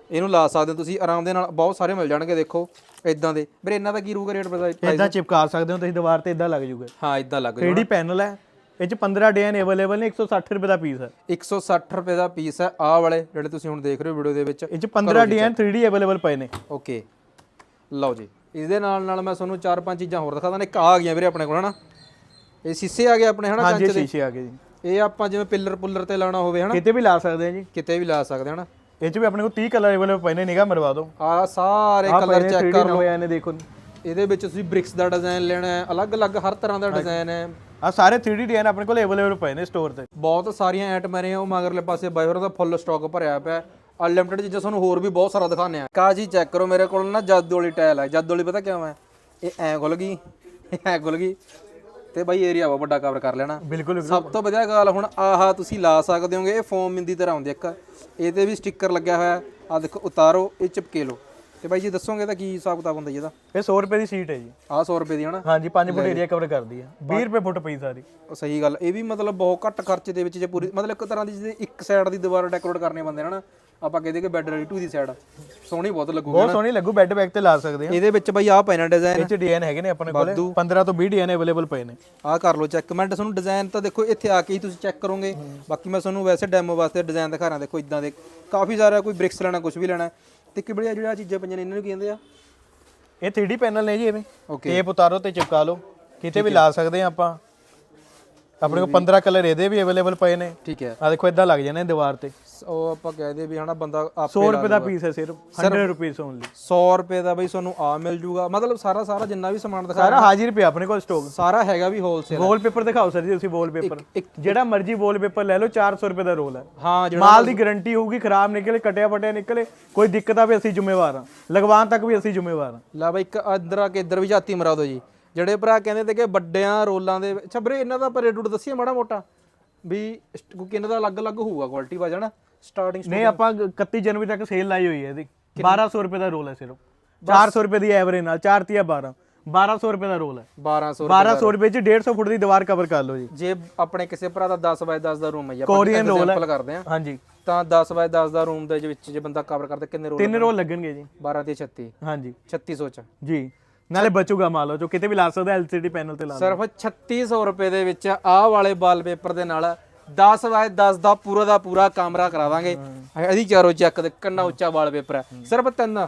ਇਹਨੂੰ ਲਾ ਸਕਦੇ ਹੋ ਤੁਸੀਂ ਆਰਾਮ ਦੇ ਨਾਲ ਬਹੁਤ ਸਾਰੇ ਮਿਲ ਜਾਣਗੇ ਦੇਖੋ ਇਦਾਂ ਦੇ। ਵੀਰੇ ਇਹਨਾਂ ਦਾ ਕੀ ਰੂਗਾ ਰੇਟ ਪ੍ਰਾਈਸ ਇਦਾਂ ਚਿਪਕਾ ਸਕਦੇ ਹੋ ਤੁਸੀਂ ਦੀਵਾਰ ਤੇ ਇਦਾਂ ਲੱਗ ਜੂਗਾ। ਹਾਂ ਇਦਾਂ ਲੱਗ ਜੂ 3D ਪੈਨਲ ਹੈ ਇਹ ਚ 15 ਡਿਜ਼ਾਈਨ ਅਵੇਲੇਬਲ ਨੇ 160 ਰੁਪਏ ਦਾ ਪੀਸ ਹੈ। 160 ਰੁਪਏ ਦਾ ਪੀਸ ਹੈ ਆਹ ਵਾਲੇ ਜਿਹੜੇ ਤੁਸੀਂ ਹੁਣ ਦੇਖ ਰਹੇ ਹੋ ਵੀਡੀਓ ਦੇ ਵਿੱਚ। ਇਹ ਚ 15 ਡਿਜ਼ਾਈਨ 3D ਅਵੇਲੇਬਲ ਪਏ ਨੇ। ਓਕੇ। ਲਓ ਜੀ ਇਹਦੇ ਨਾਲ ਨਾਲ ਮੈਂ ਤੁਹਾਨੂੰ ਚਾਰ ਪੰਜ ਚੀਜ਼ਾਂ ਹੋਰ ਦਿਖਾ ਦਾਂ ਇੱਕ ਆ ਗਈਆਂ ਵੀਰੇ ਆਪਣੇ ਕੋਲ ਹਨਾ? ਇਹ ਸ਼ੀਸ਼ੇ ਆ ਗਏ ਆਪਣੇ ਹਨਾ ਹਾਂਜੀ ਕੰਚ ਦੇ? ਸ਼ੀਸ਼ੇ ਆ ਗਏ ਜੀ। ਇਹ ਆਪਾਂ ਜਿਵੇਂ ਪਿੱਲਰ ਪੁੱਲਰ ਤੇ ਲਾਉਣਾ ਹੋਵੇ ਹਨਾ? ਕਿਤੇ ਵੀ ਲਾ ਸਕਦੇ ਆ ਜੀ। ਕਿਤੇ ਵੀ ਲਾ ਸਕਦੇ ਹਨਾ? ਇਹ ਚ ਵੀ ਆਪਣੇ ਕੋਲ 30 ਕਲਰ ਅਵੇਲੇਬਲ ਪਏ ਨੇ ਨਿਗਾਹ ਮਰਵਾ ਦਿਓ। ਆ ਸਾਰੇ ਕਲਰ ਚੈੱਕ ਕਰ ਲਓ ਹੋਏ ਆ ਨੇ ਦੇਖੋ ਇਹਦੇ ਵਿੱਚ ਤੁਸੀਂ ਬ੍ਰਿਕਸ ਦਾ ਡਿਜ਼ਾਈਨ ਲੈਣਾ ਹੈ ਅਲੱਗ-ਅਲੱਗ ਹਰ ਤਰ੍ਹਾਂ ਦਾ ਡਿਜ਼ਾਈਨ ਹੈ। ਆ ਸਾਰੇ 3D ਡਿਜ਼ਾਈਨ ਆਪਣੇ ਕੋਲ ਅਵੇਲੇਬਲ ਪਏ ਨੇ ਸਟੋਰ ਤੇ। ਬਹੁਤ ਸਾਰੀਆਂ ਆਈਟਮਾਂ ਨੇ ਉਹ ਮਗਰਲੇ ਪਾਸੇ ਬਾਈਵਰ ਦਾ ਫੁੱਲ ਸਟਾਕ ਭਰਿਆ ਪਿਆ ਅਨਲਿਮਿਟਡ ਚੀਜ਼ਾਂ ਤੁਹਾਨੂੰ ਹੋਰ ਵੀ ਬਹੁਤ ਸਾਰਾ ਦਿਖਾਉਂਦੇ ਆ ਕਾ ਜੀ ਚੈੱਕ ਕਰੋ ਮੇਰੇ ਕੋਲ ਨਾ ਜਾਦੂ ਵਾਲੀ ਟਾਇਲ ਹੈ ਜਾਦੂ ਵਾਲੀ ਪਤਾ ਕਿਉਂ ਹੈ ਇਹ ਐ ਖੁੱਲ ਗਈ ਐ ਖੁੱਲ ਗਈ। ਤੇ ਬਾਈ ਏਰੀਆ ਵਾ ਵੱਡਾ ਕਵਰ ਕਰ ਲੈਣਾ। ਬਿਲਕੁਲ ਸਭ ਤੋਂ ਵਧੀਆ ਗੱਲ ਹੁਣ ਆਹ ਤੁਸੀਂ ਲਾ ਸਕਦੇ ਹੋਗੇ ਇਹ ਫੋਮ ਮਿੰਦੀ ਤਰ੍ਹਾਂ ਹੁੰਦੀ ਇੱਕ। ਇਹਦੇ ਵੀ ਸਟicker ਲੱਗਿਆ ਹੋਇਆ ਆ ਦੇਖੋ ਉਤਾਰੋ ਇਹ ਚਿਪਕੇ ਲਓ। ਤੇ ਬਾਈ ਜੀ ਦੱਸੋਗੇ ਤਾਂ ਕੀ ਹਿਸਾਬ ਕਿਤਾਬ ਹੁੰਦਾ ਜੀ ਇਹਦਾ? ਇਹ 100 ਰੁਪਏ ਦੀ ਸੀਟ ਹੈ ਜੀ। ਆਹ 100 ਰੁਪਏ ਦੀ ਹਨਾ? ਹਾਂਜੀ 5 ਫੁੱਟ ਏਰੀਆ ਕਵਰ ਕਰਦੀ ਹੈ 20 ਰੁਪਏ ਫੁੱਟ ਪਈ ਸਾਰੀ। ਉਹ ਸਹੀ ਗੱਲ ਇਹ ਵੀ ਮਤਲਬ ਬਹੁਤ ਘੱਟ ਖਰਚੇ ਦੇ ਵਿੱਚ ਜੇ ਪੂਰੀ ਮਤਲਬ ਇੱਕ ਤਰ੍ਹਾਂ ਦੀ ਜਿਹਦੇ ਇੱਕ ਸਾਈਡ ਦੀ ਦੀਵਾਰ ਡੈਕੋਰੇਟ ਕਰਨੇ ਬੰਦੇ ਹਨਾ। ਆਪਾਂ ਕਹਦੇ ਕਿ ਬੈੱਡ ਰੈਡੀ ਟੂ ਦੀ ਸਾਈਡ ਸੋਹਣੀ ਬਹੁਤ ਲੱਗੂਗੀ ਬਹੁਤ ਸੋਹਣੀ ਲੱਗੂ ਬੈੱਡ ਬੈਗ ਤੇ ਲਾ ਸਕਦੇ ਆ ਇਹਦੇ ਵਿੱਚ ਬਈ ਆਹ ਪੈਣਾ ਡਿਜ਼ਾਈਨ ਇਹ ਚ ਡਿਜ਼ਾਈਨ ਹੈਗੇ ਨੇ ਆਪਣੇ ਕੋਲੇ। 15 ਤੋਂ 20 ਡਿਜ਼ਾਈਨ ਅਵੇਲੇਬਲ ਪਏ ਨੇ। ਆਹ ਕਰ ਲਓ ਚੈੱਕ ਮੈਂ ਤੁਹਾਨੂੰ ਡਿਜ਼ਾਈਨ ਤਾਂ ਦੇਖੋ ਇੱਥੇ ਆ ਕੇ ਹੀ ਤੁਸੀਂ ਚੈੱਕ ਕਰੋਗੇ। ਬਾਕੀ ਮੈਂ ਤੁਹਾਨੂੰ ਵੈਸੇ ਡੈਮੋ ਵਾਸਤੇ ਡਿਜ਼ਾਈਨ ਦਿਖਾ ਰਿਹਾ ਦੇਖੋ ਇਦਾਂ ਦੇ। ਕਾਫੀ ਸਾਰਾ ਕੋਈ ਬ੍ਰਿਕਸ ਲੈਣਾ ਕੁਝ ਵੀ ਲੈਣਾ। ਤੇ ਕਿ ਬੜੀਆ ਜਿਹੜੀਆਂ ਚੀਜ਼ਾਂ ਪਈਆਂ ਨੇ ਇਹਨਾਂ ਨੂੰ ਕੀ ਕਹਿੰਦੇ ਆ? ਇਹ 3D ਪੈਨਲ ਨੇ ਜੀ ਐਵੇਂ ਓਕੇ ਟੇਪ ਉਤਾਰੋ ਤੇ ਚਿਪਕਾ ਲਓ। ਕਿਤੇ ਵੀ ਲਾ ਸਕਦੇ ਆ ਆਪਾਂ। ਆਪਣੇ ਕੋਲ 15 ਕਲਰ ਇਹਦੇ ਵੀ ਅਵੇਲੇਬਲ ਪਏ ਨੇ। ਠੀਕ ਹੈ। ਆ ਦੇਖੋ ਇਦਾਂ ਲੱਗ ਜਾਣੇ ਦੀਵਾਰ ਤੇ। ਉਹ ਆਪਾਂ ਕਹਦੇ ਵੀ ਹਨਾ ਬੰਦਾ ਆਪੇ 100 ਰੁਪਏ ਦਾ ਪੀਸ ਹੈ ਸਿਰਫ 100 ਰੁਪਏ ਓਨਲੀ 100 ਰੁਪਏ ਦਾ ਬਈ ਤੁਹਾਨੂੰ ਆ ਮਿਲ ਜੂਗਾ। ਮਤਲਬ ਸਾਰਾ ਸਾਰਾ ਜਿੰਨਾ ਵੀ ਸਮਾਨ ਦਿਖਾ ਸਾਰਾ ਹਾਜ਼ਰ ਪਿਆ ਆਪਣੇ ਕੋਲ ਸਟਾਕ ਸਾਰਾ ਹੈਗਾ ਵੀ ਹੋਲਸੇਲ ਵਾਲਪੇਪਰ ਦਿਖਾਓ ਸਰ ਜੀ ਤੁਸੀਂ ਵਾਲਪੇਪਰ ਜਿਹੜਾ ਮਰਜ਼ੀ ਵਾਲਪੇਪਰ ਲੈ ਲਓ 400 ਰੁਪਏ ਦਾ ਰੋਲ ਹੈ। ਹਾਂ ਜਿਹੜਾ ਮਾਲ ਦੀ ਗਾਰੰਟੀ ਹੋਊਗੀ ਖਰਾਬ ਨਿਕਲੇ ਕਟਿਆ ਪਟਿਆ ਨਿਕਲੇ ਕੋਈ ਦਿੱਕਤ ਆਵੇ ਅਸੀਂ ਜ਼ਿੰਮੇਵਾਰ ਹਾਂ। ਲਗਵਾਉਣ ਤੱਕ ਵੀ ਅਸੀਂ ਜ਼ਿੰਮੇਵਾਰ ਹਾਂ। ਲੈ ਬਈ ਇੱਕ ਇੱਧਰ ਆ ਕੇ ਇੱਧਰ ਵੀ ਝਾਤੀ ਮਰਾ ਦਿਓ ਜੀ। ਜਿਹੜੇ ਭਰਾ ਕਹਿੰਦੇ ਤੇ ਕਿ ਵੱਡਿਆਂ ਰੋਲਾਂ ਦੇ ਅੱਛਾ ਵੀਰੇ ਇਹਨਾਂ ਦਾ ਪਰ ਰੇਟ ਦੱਸੀਏ ਮਾੜਾ ਮੋਟਾ। ਵੀ ਕਿਉਂਕਿ ਇਹਨਾਂ ਦਾ ਅਲੱਗ-ਅਲੱਗ ਹੋਊਗਾ ਕੁਆਲਿਟੀ ਵਾ ਜਾਣਾ ਸਟਾਰਟਿੰਗ ਨਹੀਂ ਆਪਾਂ 31 ਜਨਵਰੀ ਤੱਕ ਸੇਲ ਲਾਈ ਹੋਈ ਹੈ ਇਹਦੀ। 1200 ਰੁਪਏ ਦਾ ਰੋਲ ਹੈ ਸਿਰਫ। 400 ਰੁਪਏ ਦੀ ਐਵਰੇਜ ਨਾਲ 4 ਤੀਆ 12 1200 ਰੁਪਏ ਦਾ ਰੋਲ ਹੈ। 1200 1200 ਰੁਪਏ ਚ 150 ਫੁੱਟ ਦੀ ਦੀਵਾਰ ਕਵਰ ਕਰ ਲਓ ਜੀ। ਜੇ ਆਪਣੇ ਕਿਸੇ ਭਰਾ ਦਾ 10 ਬਾਏ 10 ਦਾ ਰੂਮ ਹੈ ਜੀ ਆਪਾਂ ਹੈ example ਕਰਦੇ ਆ ਹਾਂਜੀ। ਤਾਂ 10 ਬਾਏ 10 ਦਾ ਰੂਮ ਦੇ ਵਿੱਚ ਜੇ ਬੰਦਾ ਕਵਰ ਕਰਦਾ ਕਿੰਨੇ ਰੋਲ ਤਿੰਨ ਰੋਲ ਲੱਗਣਗੇ ਜੀ। 12 ਤੇ 36 ਹਾਂਜੀ। 3600 ਚ। ਜੀ। ਨਾਲੇ ਬਚੂਗਾ ਮਾਲ ਜੋ ਕਿਤੇ ਵੀ ਲਾ ਸਕਦਾ ਐਲਸੀਡੀ ਪੈਨਲ ਤੇ ਲਾ ਸਿਰਫ 3600 ਰੁਪਏ ਦੇ ਵਿੱਚ ਆਹ ਵਾਲੇ ਵਾਲਪੇਪਰ ਦੇ ਨਾਲ 10 ਬਾਏ 10 ਦਾ ਪੂਰਾ ਦਾ ਪੂਰਾ ਕਮਰਾ ਕਰਾ ਦਾਂਗੇ ਇਹਦੀ ਚਾਰੋ ਚੱਕ ਦੇ ਕੰਨਾ ਉੱਚਾ ਵਾਲਪੇਪਰ ਹੈ। ਸਿਰਫ ਤਿੰਨ।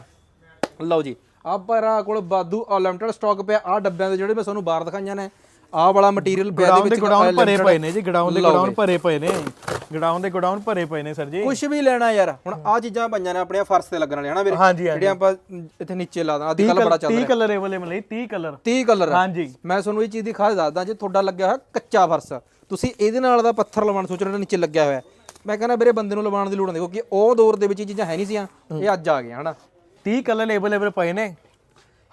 ਲਓ ਜੀ ਪਰਾ ਕੋਲ ਬਾਦੂ ਅਨਲਿਮਟਡ ਸਟਾਕ ਪਿਆ। ਆਹ ਡੱਬਿਆਂ ਦੇ ਜਿਹੜੇ ਮੈਂ ਤੁਹਾਨੂੰ ਬਾਹਰ ਦਿਖਾਈਆਂ ਨੇ ਆਹ ਵਾਲਾ ਮਟੀਰੀਅਲ ਪਿਆ ਦੇ ਵਿੱਚ ਗੋਡਾਊਨ ਭਰੇ ਪਏ ਨੇ ਜੀ ਗਡਾਊਨ ਦੇ ਗੋਡਾਊਨ ਭਰੇ ਪਏ ਨੇ। ਗਡਾਊਨ ਦੇ ਗੋਡਾਊਨ ਭਰੇ ਪਏ ਨੇ ਸਰ ਜੀ। ਕੁਝ ਵੀ ਲੈਣਾ ਯਾਰ ਹੁਣ ਆਹ ਚੀਜ਼ਾਂ ਪਈਆਂ ਨੇ ਆਪਣੀਆਂ ਫਰਸ਼ ਤੇ ਲੱਗਣ ਵਾਲੀਆਂ ਹਨਾ ਵੀਰੇ? ਜਿਹੜੀਆਂ ਆਪਾਂ ਇੱਥੇ ਨੀਚੇ ਲਾ ਦਾਂ ਅੱਜ ਕੱਲ ਬੜਾ ਚੱਲ 30 ਕਲਰ ਅਵੇਲੇਬਲ ਹੈ 30 ਕਲਰ। 30 ਕਲਰ। ਹਾਂਜੀ। ਮੈਂ ਤੁਹਾਨੂੰ ਇਹ ਚੀਜ਼ ਦੀ ਖਾਸ ਦੱਸਦਾ ਜੇ ਤੁਹਾਡਾ ਲੱਗਿਆ ਹੋਇਆ ਕੱਚਾ ਫਰਸ਼। ਤੁਸੀਂ ਇਹਦੇ ਨਾਲ ਦਾ ਪੱਥਰ ਲਵਾਉਣ ਸੋਚ ਰਹੇ ਹੋ ਨੀਚੇ ਲੱਗਿਆ ਹੋਇਆ ਮੈਂ ਕਹਿੰਦਾ ਵੀਰੇ ਬੰਦੇ ਨੂੰ ਲਵਾਉਣ ਦੀ ਲੋੜ ਨਹੀਂ ਕਿਉਂਕਿ ਉਹ ਦੌਰ ਦੇ ਵਿੱਚ ਇਹ ਚੀਜ਼ਾਂ ਹੈ ਨਹੀਂ ਸੀਆਂ ਇਹ ਅੱਜ ਆ ਗਈਆਂ ਹਨਾ? 30 ਕਲਰ ਅਵੇਲੇਬਲ ਪਏ ਨੇ।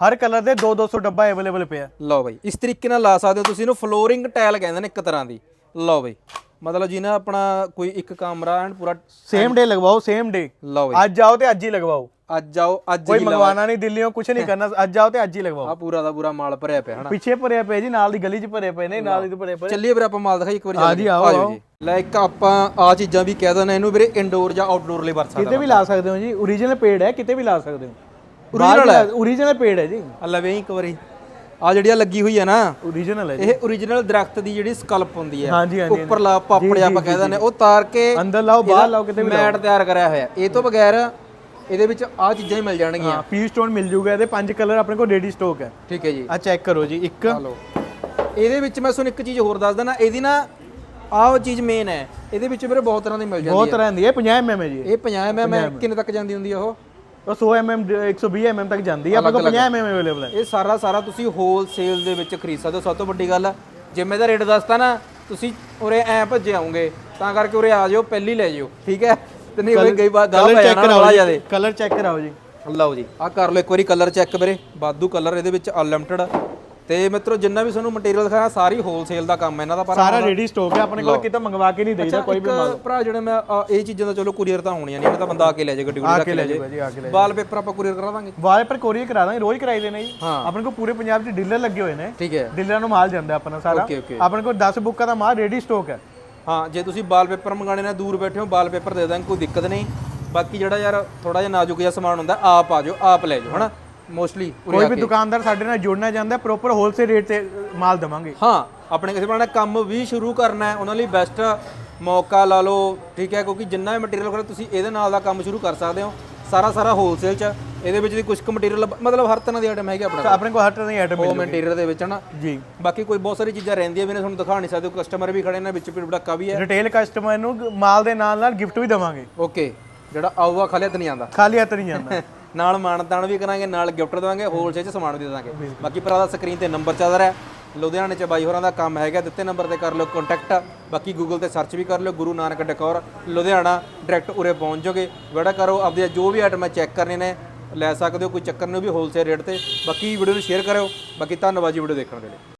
ਹਰ ਕਲਰ ਦੇ 2 200 ਡੱਬਾ ਅਵੇਲੇਬਲ ਪਿਆ। ਲਓ ਬਈ ਇਸ ਤਰੀਕੇ ਨਾਲ ਲਾ ਸਕਦੇ ਹੋ ਤੁਸੀਂ ਇਹਨੂੰ ਫਲੋਰਿੰਗ ਟਾਇਲ ਕਹਿੰਦੇ ਨੇ ਇੱਕ ਤਰ੍ਹਾਂ ਦੀ। ਲਓ ਬਈ। ਮਤਲਬ ਜਿਹਨਾਂ ਆਪਣਾ ਕੋਈ ਇੱਕ ਕਮਰਾ ਐਂਡ ਪੂਰਾ ਸੇਮ ਡੇ ਲਗਵਾਓ ਸੇਮ ਡੇ ਲਓ ਬਈ। ਅੱਜ ਆਓ ਤੇ ਅੱਜ ਹੀ ਲਗਵਾਓ। ਅੱਜ ਆਓ ਅੱਜ ਕੋਈ ਹੀ ਮੰਗਵਾਣਾ ਨਹੀਂ ਦਿੱਲੀੋਂ ਕੁਝ ਨਹੀਂ ਕਰਨਾ ਅੱਜ ਆਓ ਤੇ ਅੱਜ ਹੀ ਲਗਵਾਓ। ਆ ਪੂਰਾ ਦਾ ਪੂਰਾ ਮਾਲ ਭਰਿਆ ਪਿਆ ਹਨਾ? ਪਿੱਛੇ ਭਰਿਆ ਪਿਆ ਜੀ ਨਾਲ ਦੀ ਗਲੀ 'ਚ ਭਰੇ ਪਏ ਨੇ ਨਾਲ ਦੀ ਭਰੇ ਪਏ ਚੱਲੀਏ ਵੀਰੇ ਆਪਾਂ ਮਾਲ ਦਿਖਾਈ ਇੱਕ ਵਾਰੀ ਆ ਜਾਓ ਆਓ। ਜੀ। ਲੈ ਇੱਕ ਆਪਾਂ ਆ ਚੀਜ਼ਾਂ ਵੀ ਕਹਿ ਦਿੰਦੇ ਇਹਨੂੰ ਵੀਰੇ ਇੰਡੋਰ ਜਾਂ ਆਊਟਡੋਰ ਲਈ ਵਰਤ ਸਕਦਾ ਕਿਤੇ ਵੀ ਲਾ ਸਕਦੇ ਹੋ ਜੀ origignal ਪੇੜ ਹੈ ਕਿਤੇ ਵੀ ਲਾ ਸਕਦੇ ਹੋ। Original ਹੈ? origignal ਪੇੜ ਹੈ ਜੀ। ਆ ਲਵੇ ਇੱਕ ਵਾਰੀ। ਆ ਜਿਹੜੀ ਆ ਲੱਗੀ ਹੋਈ ਹੈ ਨਾ origignal ਹੈ ਜੀ। ਇਹ origignal ਦਰਖਤ ਦੀ ਜਿਹੜੀ ਸਕਲਪ ਹੁੰਦੀ ਹੈ ਹਾਂਜੀ, ਹਾਂਜੀ, ਉੱਪਰ ਲਾ ਪਾਪੜੇ ਆਪਾਂ ਕਹਿ ਦਿੰਦੇ ਉਹ ਤਾਰ ਕੇ ਅੰਦਰ ਲਾਓ ਬਾਹਰ ਲਾਓ ਕਿਤੇ ਵੀ ਮੈਟ ਤਿਆਰ ਕਰਿਆ ਹੋਇਆ। ਇਹ ਤੋਂ ਬਗੈਰ ਇਹਦੇ ਵਿੱਚ ਆ ਚੀਜ਼ਾਂ ਹੀ ਮਿਲ ਜਾਣਗੀਆਂ। ਹਾਂ ਪੀ ਸਟੋਨ ਮਿਲ ਜੂਗਾ ਇਹਦੇ ਪੰਜ ਕਲਰ ਆਪਣੇ ਕੋਲ ਰੈਡੀ ਸਟਾਕ ਹੈ। ਠੀਕ ਹੈ ਜੀ। ਆ ਚੈੱਕ ਕਰੋ ਜੀ ਇੱਕ। ਆ ਲਓ। ਇਹਦੇ ਵਿੱਚ ਮੈਂ ਤੁਹਾਨੂੰ ਇੱਕ ਚੀਜ਼ ਹੋਰ ਦੱਸ ਦਿੰਦਾ ਇਹਦੀ ਨਾ ਆਹ ਚੀਜ਼ ਮੇਨ ਹੈ। ਇਹਦੇ ਵਿੱਚ ਵੀਰੇ ਬਹੁਤ ਤਰ੍ਹਾਂ ਦੀ ਮਿਲ ਜਾਂਦੀ ਬਹੁਤ ਹੈ। ਤਰ੍ਹਾਂ ਦੀ ਹੈ 50 mm ਹੈ ਜੀ। ਇਹ 50 mm ਕਿੰਨੇ ਤੱਕ ਜਾਂਦੀ ਹੁੰਦੀ ਆ ਉਹ? ਉਹ 100 mm 120 mm ਤੱਕ ਜਾਂਦੀ ਹੈ ਆਪਣੇ ਕੋਲ 50 mm ਅਵੇਲੇਬਲ ਹੈ। ਇਹ ਸਾਰਾ ਸਾਰਾ ਤੁਸੀਂ ਹੋਲਸੇਲ ਦੇ ਵਿੱਚ ਖਰੀਦ ਸਕਦੇ ਹੋ ਸਭ ਤੋਂ ਵੱਡੀ ਗੱਲ ਜਿਵੇਂ ਮੈਂ ਦਾ ਰੇਟ ਦੱਸਤਾ ਨਾ ਤੁਸੀਂ ਉਰੇ ਐ ਭੱਜੇ ਆਉਂਗੇ ਤਾਂ ਕਰਕੇ ਉਰੇ ਆ ਜਾਓ ਪਹਿਲੀ ਲੈ ਜਾਓ ਠੀਕ ਹੈ? ਤੇ ਨਹੀਂ ਹੋਵੇ ਕਈ ਵਾਰ ਗਾਹ ਪੈ ਜਾਣਾ ਬੜਾ ਜੀ ਜ਼ਿਆਦੇ ਕਲਰ ਚੈੱਕ ਕਰਾਓ ਜੀ। ਲਓ ਜੀ ਆਹ ਕਰ ਲਓ ਇੱਕ ਵਾਰੀ ਕਲਰ ਚੈੱਕ ਵੀਰੇ ਬਾਦੂ ਕਲਰ ਇਹਦੇ ਵਿੱਚ ਅਨਲਿਮਟਿਡ ਤੇ ਮਿੱਤਰੋ ਜਿੰਨਾ ਵੀ ਤੁਹਾਨੂੰ ਮਟੀਰੀਅਲ ਦਿਖਾਇਆ ਸਾਰੀ ਹੋਲਸੇਲ ਦਾ ਕੰਮ ਹੈ ਇਹਨਾਂ ਦਾ ਪਰ ਸਾਰਾ ਰੈਡੀ ਸਟਾਕ ਹੈ ਆਪਣੇ ਕੋਲ ਕਿਤੇ ਮੰਗਵਾ ਕੇ ਨਹੀਂ ਦੇਈਦਾ ਕੋਈ ਇੱਕ ਭਰਾ ਜਿਹੜੇ ਮੈਂ ਇਹ ਚੀਜ਼ਾਂ ਦਾ ਚਲੋ ਕੁਰੀਅਰ ਤਾਂ ਹੋਣੀਆਂ ਨਹੀਂ ਇਹਨਾਂ ਤਾਂ ਬੰਦਾ ਆ ਕੇ ਲੈ ਜਾਏ ਗੱਡੀ ਗੁੱਡੀ ਆ ਰੱਖ ਕੇ ਲੈ ਜਾਏ ਜਾਊਗਾ ਜੀ ਆ ਕੇ ਲੈ ਵਾਲ ਪੇਪਰ ਆਪਾਂ ਕੁਰੀਅਰ ਕਰਾ ਦਾਂਗੇ। ਵਾਲੇ ਪਰ ਕੋਰੀਅਰ ਕਰਾ ਦਾਂਗੇ ਰੋਜ਼ ਕਰਾਈ ਦੇ ਨੇ ਜੀ। ਆਪਣੇ ਕੋਲ ਪੂਰੇ ਪੰਜਾਬ 'ਚ ਡੀਲਰ ਲੱਗੇ ਹੋਏ ਨੇ। ਠੀਕ ਹੈ। ਡੀਲਰਾਂ ਨੂੰ ਮਾਲ ਜਾਂਦਾ ਆਪਣਾ ਸਾਰਾ। ਆਪਣੇ ਕੋਲ 10 ਬੁੱਕਾਂ ਦਾ ਮਾਲ ਰੈਡੀ ਸਟਾਕ ਹੈ। ਹਾਂ ਜੇ ਤੁਸੀਂ ਵਾਲ ਪੇਪਰ ਮੰਗਾਣੇ ਨੇ ਦੂਰ ਬੈਠੇ ਹੋ ਵਾਲ ਪੇਪਰ ਦੇ ਦਾਂਗੇ ਕੋਈ ਦਿੱਕਤ ਨਹੀਂ। ਬਾਕੀ ਜਿਹੜਾ ਯਾਰ ਥੋੜਾ ਜਿਹਾ ਨਾਜ਼ੁਕ ਜਿਹਾ ਸਮਾਨ ਹੁੰਦਾ ਆਪ ਆ ਜਾਓ ਆਪ ਲੈ ਜਾਓ ਹਨਾ? ਮੋਸਟਲੀ ਕੋਈ ਵੀ ਦੁਕਾਨਦਾਰ ਸਾਡੇ ਨਾਲ ਜੁੜਨਾ ਚਾਹੁੰਦਾ ਪ੍ਰੋਪਰ ਹੋਲਸੇਲ ਰੇਟ ਤੇ ਮਾਲ ਦਵਾਂਗੇ। ਹਾਂ ਆਪਣੇ ਕਿਸੇ ਬਣਾ ਕੰਮ ਵੀ ਸ਼ੁਰੂ ਕਰਨਾ ਹੈ ਉਹਨਾਂ ਲਈ ਬੈਸਟ ਮੌਕਾ ਲਾ ਲਓ ਠੀਕ ਹੈ ਕਿਉਂਕਿ ਜਿੰਨਾ ਵੀ ਮਟੀਰੀਅਲ ਖੜਾ ਤੁਸੀਂ ਇਹਦੇ ਨਾਲ ਦਾ ਕੰਮ ਸ਼ੁਰੂ ਕਰ ਸਕਦੇ ਹੋ। ਸਾਰਾ ਸਾਰਾ ਹੋਲਸੇਲ ਚ ਇਹਦੇ ਵਿੱਚ ਦੀ ਕੁਝ ਕੁ ਮਟੀਰੀਅਲ ਮਤਲਬ ਹਰ ਤਰ੍ਹਾਂ ਦੀ ਆਈਟਮ ਹੈਗੀ ਆਪਣੇ ਕੋਲ। ਆਪਣੇ ਕੋਲ ਹਰ ਤਰ੍ਹਾਂ ਦੀ ਆਈਟਮ ਹੋਮ ਇੰਟੀਰੀਅਰ ਦੇ ਵਿੱਚ ਹਨਾ? ਜੀ। ਬਾਕੀ ਕੋਈ ਬਹੁਤ ਸਾਰੀ ਚੀਜ਼ਾਂ ਰਹਿੰਦੀਆਂ ਵੀ ਨੇ ਤੁਹਾਨੂੰ ਦਿਖਾ ਨਹੀਂ ਸਕਦੇ ਕਸਟਮਰ ਵੀ ਖੜੇ ਨੇ ਵਿੱਚ ਪੀੜ ਬੜਾਕਾ ਵੀ ਹੈ। ਰਿਟੇਲ ਕਸਟਮਰ ਨੂੰ ਮਾਲ ਦੇ ਨਾਲ ਨਾਲ ਗਿਫਟ ਵੀ ਦਵਾਂਗੇ। ਓਕੇ ਜਿਹੜਾ ਆਊਗਾ ਖਾਲੀ ਹੱਥ ਨਹੀਂ ਆਂਦਾ ਖਾਲੀ ਹੱਥ ਨਹੀਂ ਜਾਂਦਾ ਨਾਲ ਮਾਨਤਾਨ ਵੀ ਕਰਾਂਗੇ, ਨਾਲ ਗਿਫਟ ਦੇਵਾਂਗੇ ਹੋਲਸੇਲ ਚ ਸਮਾਨ ਵੀ ਦੇ ਦਾਂਗੇ। ਬਾਕੀ ਭਰਾ ਦਾ ਸਕਰੀਨ ਤੇ ਨੰਬਰ ਚੱਲ ਰਿਹਾ ਲੁਧਿਆਣੇ ਚ ਬਾਈ ਹੋਰਾਂ ਦਾ ਕੰਮ ਹੈਗਾ, ਦਿੱਤੇ ਨੰਬਰ ਤੇ ਕਰ ਲਓ ਕੰਟੈਕਟ ਬਾਕੀ ਗੂਗਲ ਤੇ ਸਰਚ ਵੀ ਕਰ ਲਿਓ, ਗੁਰੂ ਨਾਨਕ ਡਕੌਰ, ਲੁਧਿਆਣਾ ਡਾਇਰੈਕਟ ਉਰੇ ਪਹੁੰਚ ਜਾਓਗੇ। ਬੜਾ ਕਰੋ, ਆਪਦੇ ਜੋ ਵੀ ਆਈਟਮਾਂ ਚੈੱਕ ਕਰਨੇ ਨੇ, ਲੈ ਸਕਦੇ ਹੋ, ਕੋਈ ਚੱਕਰ ਨਹੀਂ, ਉਹ ਵੀ ਹੋਲਸੇਲ ਰੇਟ ਤੇ। ਬਾਕੀ ਵੀਡੀਓ ਨੂੰ ਸ਼ੇਅਰ ਕਰਿਓ। ਬਾਕੀ ਧੰਨਵਾਦ ਜੀ ਵੀਡੀਓ ਦੇਖਣ ਦੇ ਲਈ।